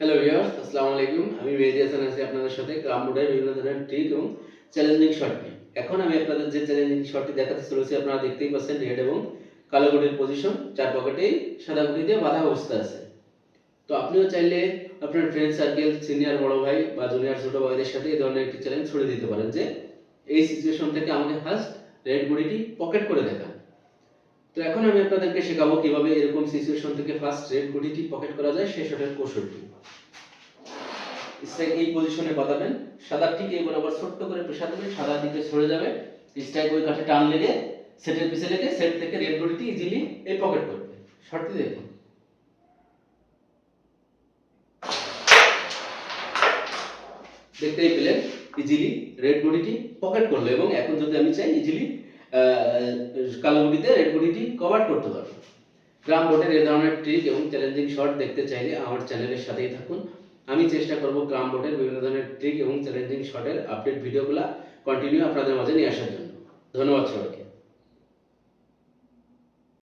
Hello viewers আসসালামু আলাইকুম। আমি মেহেদি হাসান আছি আপনাদের সাথে। বোর্ডের বিভিন্ন ধরনের ট্রিক এবং চ্যালেঞ্জিং শটটি এখন আমি আপনাদের যে চ্যালেঞ্জিং শটটি দেখাতে চলেছি, আপনারা দেখতেই পাচ্ছেন রেড এবং কালো গুটির পজিশন চার পকেটেই সাদা গুটি দিয়ে বাঁধা অবস্থা আছে। তো আপনিও চাইলে আপনার ফ্রেন্ড সার্কেল সিনিয়র বড় ভাই বা জুনিয়র ছোট ভাইদের সাথে এই ধরনের একটি চ্যালেঞ্জ ছড়ে দিতে পারেন যে, এই সিচুয়েশন থেকে আমাকে ফার্স্ট রেড গুটিটি পকেট করে দেখান। তো এখন আমি আপনাদেরকে শেখাবো কীভাবে এরকম সিচুয়েশন থেকে ফার্স্ট রেড গুটিটি পকেট করা যায় সেই শটের কৌশলটি। স্ট্রাইক এই পজিশনে বাঁধাবেন। সাদা ঠিক এই বরাবর ছোট্ট করে প্রেশার দেবেন, সাদা দিকে সরে যাবে। স্ট্রাইক ওই কাঠে টান লেগে সেটের পিছে লেগে সেট থেকে রেড গুটিটি ইজিলি এই পকেট করবে শটটি দেখুন। দেখতেই পেলেন ইজিলি রেড বডিটি পকেট করল এবং এখন যদি আমি চাই ইজিলি কালো বডিতে রেড বডিটি কভার করতে পারব। গ্রাম বোর্ডের এ ধরনের ট্রিক এবং চ্যালেঞ্জিং শট দেখতে চাইলে আমার চ্যানেলের সাথেই থাকুন। আমি চেষ্টা করব গ্রাম বোর্ডের বিভিন্ন ধরনের ট্রিক এবং চ্যালেঞ্জিং শটের আপডেট ভিডিওগুলো কন্টিনিউ আপনাদের মাঝে নিয়ে আসার জন্য। ধন্যবাদ সবাইকে।